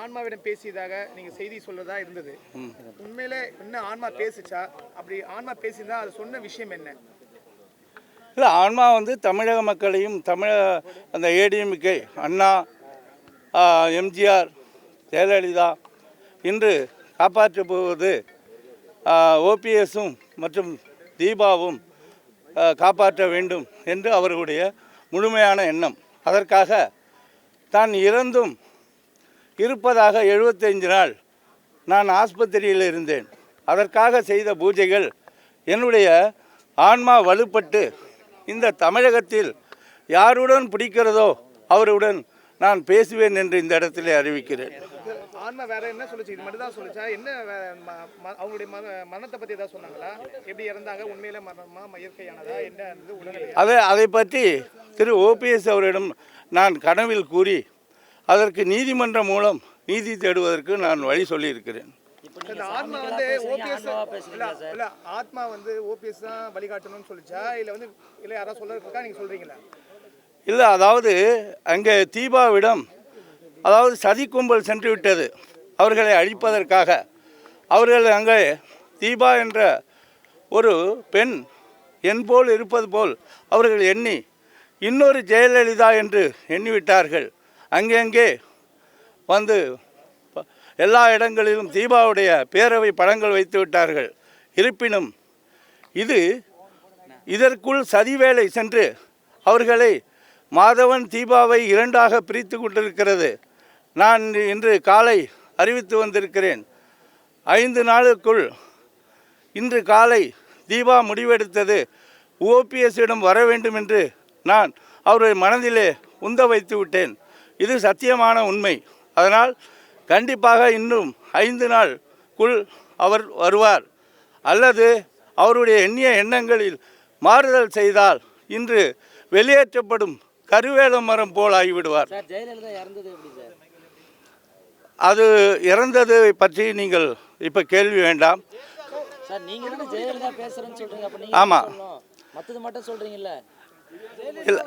ஆன்மாவிடம் பேசியதாக நீங்க செய்தி சொல்றதா இருந்தது. உண்மையிலே என்ன ஆன்மா பேசுச்சா? அப்படி ஆன்மா பேசியிருந்தா அது சொன்ன விஷயம் என்ன? இல்லை ஆன்மா வந்து தமிழக மக்களையும் தமிழ அந்த ஏடிஎம்கே அண்ணா எம்ஜிஆர் ஜெயலலிதா இன்று காப்பாற்றப் போவது ஓபிஎஸும் மற்றும் தீபாவும் காப்பாற்ற வேண்டும் என்று அவர்களுடைய முழுமையான எண்ணம். அதற்காக தான் இறந்தும் இருப்பதாக எழுபத்தைந்து நாள் நான் ஆஸ்பத்திரியில் இருந்தேன். அதற்காக செய்த பூஜைகள் என்னுடைய ஆன்மா வலுப்பட்டு இந்த தமிழகத்தில் யாருடன் பிடிக்கிறதோ அவருடன் நான் பேசுவேன் என்று இந்த இடத்திலே அறிவிக்கிறேன். ஆன்மா வேற என்ன சொல்லுச்சு? இது மட்டும் தான் சொல்லுச்சா? என்ன அவங்களுடைய மர மரணத்தை பத்தி ஏதாவது சொன்னாங்களா? எப்படி இறந்தாங்க? உண்மையில மரணமா? இயற்கையானதா? என்ன அதை அதை பற்றி திரு ஓபிஎஸ் அவரிடம் நான் கனவில் கூறி அதற்கு நீதிமன்றம் மூலம் நீதி தேடுவதற்கு நான் வழி சொல்லியிருக்கிறேன். இந்த ஆத்மா வந்து ஓபிஎஸ் இல்ல ஆத்மா வந்து ஓபிஎஸ் தான் வழிகாட்டணும்னு சொல்லுச்சா? இல்ல வந்து இல்ல யாராவது சொல்றதுக்கா நீங்க சொல்றீங்களா? இல்லை அதாவது அங்கே தீபாவிடம் அதாவது சதி கும்பல் சென்று விட்டது அவர்களை அழிப்பதற்காக. அவர்கள் அங்கே தீபா என்ற ஒரு பெண் என் போல் இருப்பது போல் அவர்கள் எண்ணி இன்னொரு ஜெயலலிதா என்று எண்ணிவிட்டார்கள். அங்கங்கே வந்து ப- எல்லா இடங்களிலும் தீபாவுடைய பேரவை படங்கள் வைத்து விட்டார்கள். இருப்பினும் இது இதற்குள் சதிவேலை சென்று அவர்களை மாதவன் தீபாவை இரண்டாக பிரித்து கொண்டிருக்கிறது. நான் இன்று காலை அறிவித்து வந்திருக்கிறேன். ஐந்து நாளுக்குள் இன்று காலை தீபா முடிவெடுத்தது ஓபிஎஸ்ஸிடம் வர வேண்டும் என்று நான் அவருடைய மனதிலே உந்த வைத்து விட்டேன். இது சத்தியமான உண்மை. அதனால் கண்டிப்பாக இன்னும் ஐந்து நாளுக்குள் அவர் வருவார். அல்லது அவருடைய எண்ணிய எண்ணங்களில் மாறுதல் செய்தால் இன்று வெளியேற்றப்படும் கருவேல மரம் போல் ஆகிவிடுவார். அது இறந்தது பற்றி நீங்கள் இப்போ கேள்வி வேண்டாம். சார் நீங்க தானே ஜெயலலிதா பேசுறேன்னு சொல்றீங்க அப்ப நீங்க ஆமா. சொல்லணும்? மத்தது மட்டும் சொல்றீங்கல்ல. இல்லை?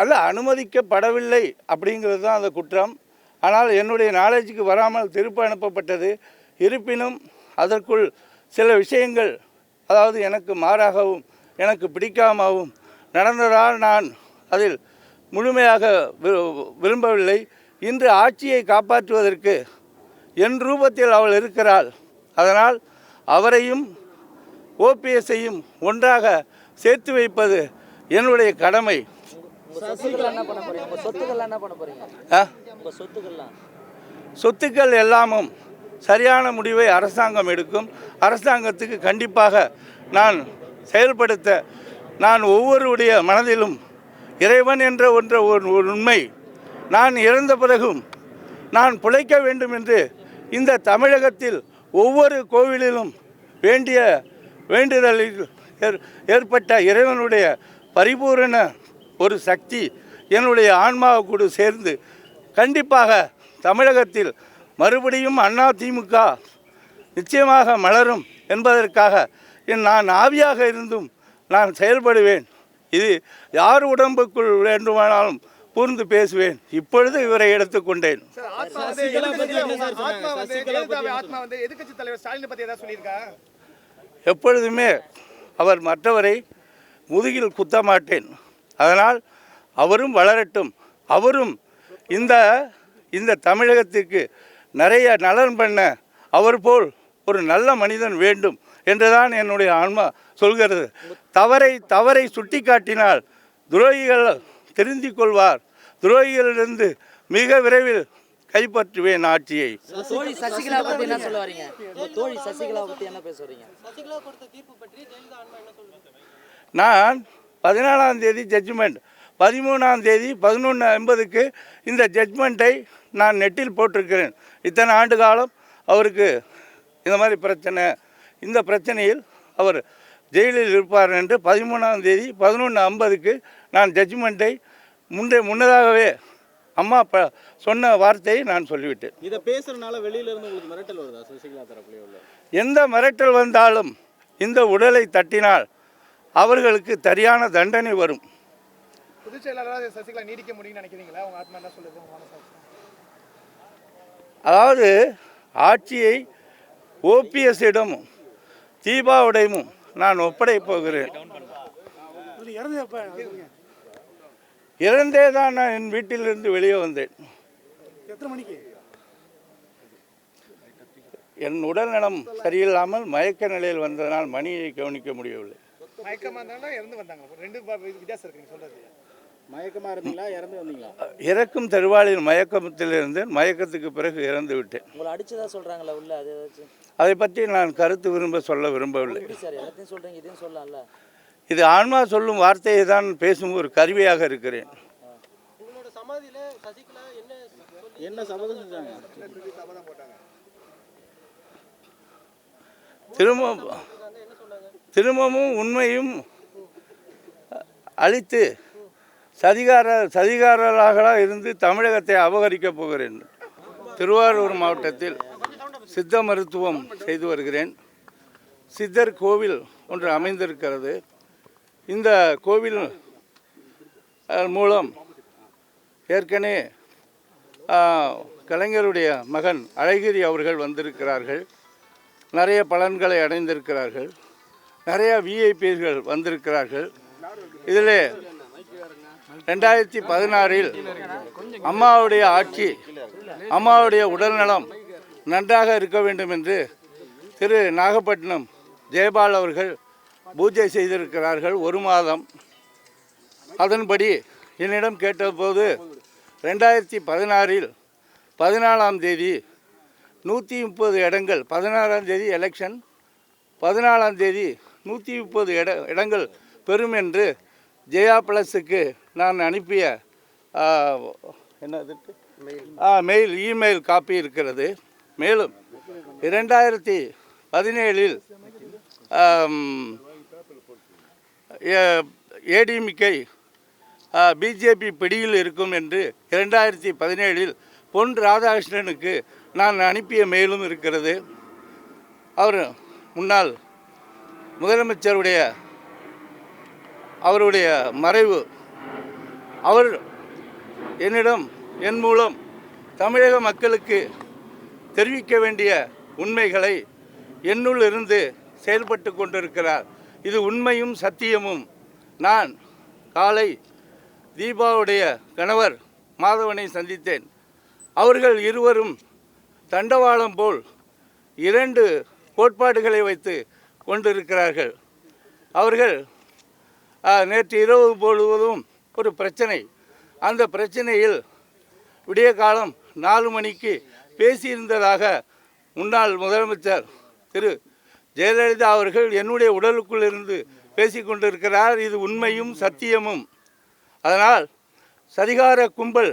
அல்ல அனுமதிக்கப்படவில்லை அப்படிங்கிறது தான் அந்த குற்றம். ஆனால் என்னுடைய நாலேஜுக்கு வராமல் திருப்பி அனுப்பப்பட்டது. இருப்பினும் அதற்குள் சில விஷயங்கள் அதாவது எனக்கு மாறாகவும் எனக்கு பிடிக்காமவும் நடந்ததால் நான் அதில் முழுமையாக விரும்பவில்லை. இன்று ஆட்சியை காப்பாற்றுவதற்கு என் ரூபத்தில் அவள் இருக்கிறாள். அதனால் அவரையும் ஓபிஎஸ்ஸையும் ஒன்றாக சேர்த்து வைப்பது என்னுடைய கடமை. சொத்துக்கள் என்ன பண்ண சொத்துக்கள் என்ன பண்ண ஆ? சொத்துக்கள் எல்லாமும் சரியான முடிவை அரசாங்கம் எடுக்கும். அரசாங்கத்துக்கு கண்டிப்பாக நான் செயல்படுத்த நான் ஒவ்வொருடைய மனதிலும் இறைவன் என்ற ஒன்ற ஒரு உண்மை நான் இறந்த பிறகும் நான் பிழைக்க வேண்டும் என்று இந்த தமிழகத்தில் ஒவ்வொரு கோவிலிலும் வேண்டிய வேண்டுதலில் ஏற்பட்ட இறைவனுடைய பரிபூரண ஒரு சக்தி என்னுடைய ஆன்மாவை கூட சேர்ந்து கண்டிப்பாக தமிழகத்தில் மறுபடியும் அண்ணா திமுக நிச்சயமாக மலரும் என்பதற்காக என் நான் ஆவியாக இருந்தும் நான் செயல்படுவேன். இது யார் உடம்புக்குள் வேண்டுமானாலும் கூர்ந்து பேசுவேன். இப்பொழுது இவரை எடுத்துக்கொண்டேன் எப்பொழுதுமே அவர் மற்றவரை முதுகில் குத்த மாட்டேன். அதனால் அவரும் வளரட்டும். அவரும் இந்த இந்த தமிழகத்திற்கு நிறைய நலன் பண்ண அவர் போல் ஒரு நல்ல மனிதன் வேண்டும் என்றுதான் என்னுடைய ஆன்மா சொல்கிறது. தவறை தவறை சுட்டிக்காட்டினால் துரோகிகள் திருந்திக் கொள்வார் துரோகிகளிலிருந்து மிக விரைவில் கைப்பற்றுவேன் ஆட்சியை. தோழி சசிகலா பத்தி என்ன சொல்ல வரீங்க உங்க தோழி சசிகலா பத்தி என்ன பேச வரீங்க சசிகலா கொடுத்த தீர்ப்பு பற்றி ஜெயலலிதா ஆன்மா என்ன சொல்றாங்க நான் பதினாலாம் தேதி ஜட்ஜ்மெண்ட் பதிமூணாம் தேதி பதினொன்று ஐம்பதுக்கு இந்த ஜட்ஜ்மெண்ட்டை நான் நெட்டில் போட்டிருக்கிறேன். இத்தனை ஆண்டு காலம் அவருக்கு இந்த மாதிரி பிரச்சனை இந்த பிரச்சனையில் அவர் ஜெயிலில் இருப்பார் என்று பதிமூணாம் தேதி பதினொன்று ஐம்பதுக்கு நான் ஜட்ஜ்மெண்ட்டை முன்னே முன்னதாகவே அம்மா ப சொன்ன வார்த்தையை நான் சொல்லிவிட்டேன். இதை பேசுறதுனால வெளியில இருந்து உங்களுக்கு மிரட்டல் வருதா சசிகலா தரப்புலயே உள்ள? எந்த மிரட்டல் வந்தாலும் இந்த உடலை தட்டினால் அவர்களுக்கு சரியான தண்டனை வரும். பொதுச் செயலாளராக சசிகலா நீடிக்க முடியும்னு நினைக்கிறீங்களா? உங்க ஆத்மா என்ன சொல்லுது? உங்க மனசாட்சி அதாவது ஆட்சியை ஓபிஎஸ்ஸிடமும் தீபாவுடையமும் நான் ஒப்படைப் போகிறேன் இறந்தே தான் நான் என் வீட்டிலிருந்து வெளியே வந்தேன். எத்தனை மணிக்கு? என் உடல்நலம் சரியில்லாமல் மயக்க நிலையில் வந்ததனால் மணியை கவனிக்க முடியவில்லை. இறக்கும் தருவாளில் மயக்கத்தில் இருந்தேன். மயக்கத்துக்கு பிறகு இறந்து விட்டேன். அடிச்சதா சொல்றாங்களா உள்ள? அது பற்றி நான் கருத்து விரும்ப சொல்ல விரும்பவில்லை. இது ஆன்மா சொல்லும் வார்த்தையை தான் பேசும் ஒரு கருவியாக இருக்கிறேன். திரும்ப இருக்காங்க என்ன சொன்னாங்க திரும்பவும் உண்மையும் அழித்து சதிகார சதிகாரர்களாக இருந்து தமிழகத்தை அபகரிக்கப் போகிறேன். திருவாரூர் மாவட்டத்தில் சித்த மருத்துவம் செய்து வருகிறேன். சித்தர் கோவில் ஒன்று அமைந்திருக்கிறது. இந்த கோவில் மூலம் ஏற்கனவே கலைஞருடைய மகன் அழகிரி அவர்கள் வந்திருக்கிறார்கள். நிறைய பலன்களை அடைந்திருக்கிறார்கள். நிறைய விஐபிகள் வந்திருக்கிறார்கள். இதில் ரெண்டாயிரத்தி பதினாறில் அம்மாவுடைய ஆட்சி அம்மாவுடைய உடல்நலம் நன்றாக இருக்க வேண்டும் என்று திரு நாகப்பட்டினம் ஜெயபால் அவர்கள் பூஜை செய்திருக்கிறார்கள் ஒரு மாதம். அதன்படி என்னிடம் கேட்டபோது ரெண்டாயிரத்தி பதினாறில் பதினாலாம் தேதி நூற்றி முப்பது இடங்கள் பதினாறாம் தேதி எலெக்ஷன் பதினாலாம் தேதி நூற்றி முப்பது இட இடங்கள் பெறும் என்று ஜெயா பிளஸுக்கு நான் அனுப்பிய என்னது? ஆ மெயில் இமெயில் காப்பி இருக்கிறது. மேலும் இரண்டாயிரத்தி பதினேழில் ஏடிஎம்கே பிஜேபி பிடியில் இருக்கும் என்று இரண்டாயிரத்தி பதினேழில் பொன் ராதாகிருஷ்ணனுக்கு நான் அனுப்பிய மெயிலும் இருக்கிறது. அவர் முன்னாள் முதலமைச்சருடைய அவருடைய மறைவு. அவர் என்னிடம் என் மூலம் தமிழக மக்களுக்கு தெரிவிக்க வேண்டிய உண்மைகளை என்னுள் இருந்து செயல்பட்டு கொண்டிருக்கிறார். இது உண்மையும் சத்தியமும். நான் காலை தீபாவுடைய கணவர் மாதவனை சந்தித்தேன். அவர்கள் இருவரும் தண்டவாளம் போல் இரண்டு கோட்பாடுகளை வைத்து கொண்டிருக்கிறார்கள். அவர்கள் நேற்று இரவு பொழுவதும் ஒரு பிரச்சனை. அந்த பிரச்சனையில் விடிய காலம் நாலு மணிக்கு பேசியிருந்ததாக முன்னாள் முதலமைச்சர் திரு. ஜெயலலிதா அவர்கள் என்னுடைய உடலுக்குள் இருந்து பேசிக்கொண்டிருக்கிறார் இது உண்மையும் சத்தியமும். அதனால் சரிகார கும்பல்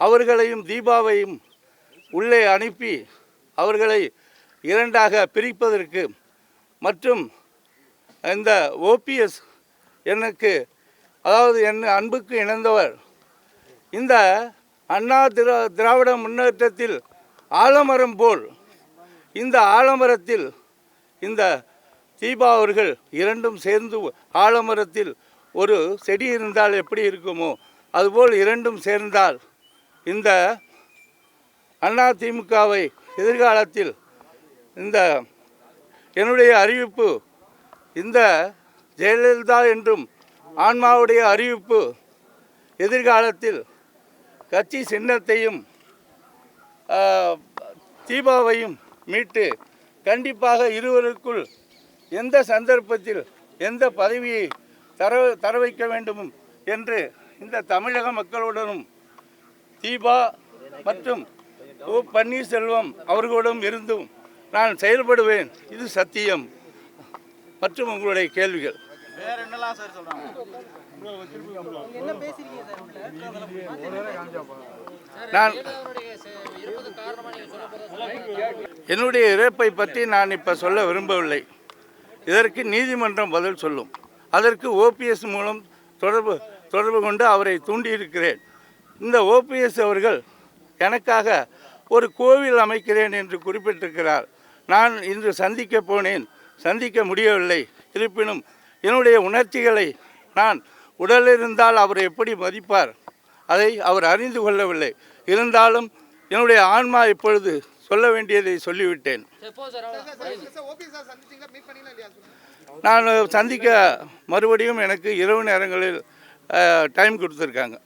அவர்களையும் தீபாவையும் உள்ளே அனுப்பி அவர்களை இரண்டாக பிரிப்பதற்கு மற்றும் இந்த ஓபிஎஸ் எனக்கு அதாவது என் அன்புக்கு இணைந்தவர் இந்த அண்ணா திரா திராவிட முன்னேற்றத்தில் ஆலமரம் போல் இந்த ஆலமரத்தில் இந்த தீபா அவர்கள் இரண்டும் சேர்ந்து ஆலமரத்தில் ஒரு செடி இருந்தால் எப்படி இருக்குமோ அதுபோல் இரண்டும் சேர்ந்தால் இந்த அண்ணா திமுகவை எதிர்காலத்தில் இந்த என்னுடைய அறிவிப்பு இந்த ஜெயலலிதா என்றும் ஆன்மாவுடைய அறிவிப்பு எதிர்காலத்தில் கட்சி சின்னத்தையும் தீபாவையும் மீட்டு கண்டிப்பாக இருவருக்குள் எந்த சந்தர்ப்பத்தில் எந்த பதவியை தர தர வைக்க வேண்டும் என்று இந்த தமிழக மக்களுடனும் தீபா மற்றும் ஓ பன்னீர்செல்வம் அவர்களுடன் இருந்தும் நான் செயல்படுவேன். இது சத்தியம். மற்றும் உங்களுடைய கேள்விகள். என்ன பேசிருக்கீங்க சார் உள்ள நான் என்னுடைய இறப்பை பற்றி நான் இப்போ சொல்ல விரும்பவில்லை. இதற்கு நீதிமன்றம் பதில் சொல்லும். அதற்கு ஓபிஎஸ் மூலம் தொடர்பு தொடர்பு கொண்டு அவரை தூண்டியிருக்கிறேன். இந்த ஓபிஎஸ் அவர்கள் எனக்காக ஒரு கோவில் அமைக்கிறேன் என்று குறிப்பிட்டிருக்கிறார். நான் இன்று சந்திக்க போனேன். சந்திக்க முடியவில்லை. இருப்பினும் என்னுடைய உணர்ச்சிகளை நான் உடலிருந்தால் அவர் எப்படி மதிப்பார்? அதை அவர் அறிந்து கொள்ளவில்லை. இருந்தாலும் என்னுடைய ஆன்மா இப்பொழுது சொல்ல வேண்டியதை சொல்லிவிட்டேன். நான் சந்திக்க மறுபடியும் எனக்கு இரவு நேரங்களில் டைம் கொடுத்துருக்காங்க.